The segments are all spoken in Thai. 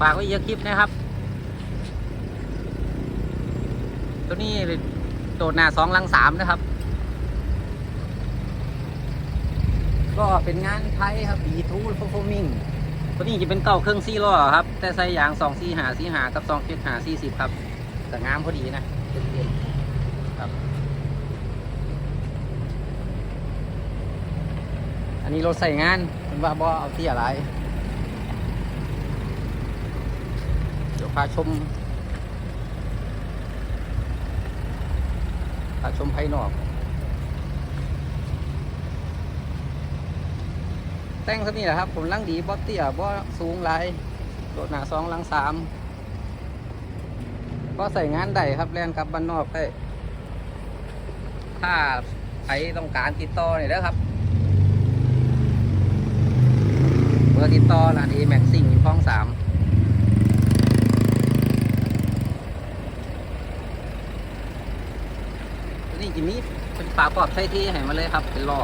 ฝากไว้เยอะคลิปนะครับ ตัวนี้โดดหน้าสองลังสามนะครับ ก็เป็นงานไทยครับบีทูพ e ฟมิงตัวนี้จะเป็นเก่าเครื่องซี่ล้อครับ แต่ใส่ยางสองซี่หาซี่หากับสองเจ็ดหาซี่สิบครับแต่งามพอดีนะเต็มๆครับอันนี้รถใส่งานเป็นว่าบ่เอาที่อะไร เดี๋ยวพาชมพาชมภายนอก แต่งสักนี่แหละครับ ผมลังดีบ่เตี้ยบ่สูงไรโดดหนาสองลังสามก็ใส่งานได้ครับแลนกลับบ้านนอกได้ ถ้าใครต้องการติดต่อเนี่ยนะครับ เบอร์ติดต่อร้านเอแม็กซิ่งอยู่คลองสามตัว นี้จิมมี่เป็นฝาปอบใช้ที่ให้มาเลยครับ เป็นหล้อ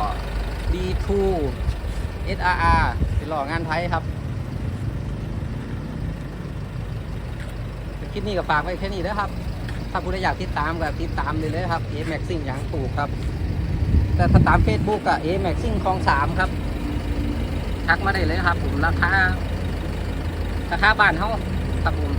D2 SRR เป็นหล้องานไทยครับคลิปนี้ก็ฝากไว้แค่นี้นะครับ ถ้าผู้ใดอยากติดตามก็ติดตามเลยเลยครับ A Maxing อย่างถูกครับ แต่ถ้าตาม Facebook ก็ A Maxing คลองสามครับทักมาได้เลยครับ ผมราคาราคาบ้านเขาครับผม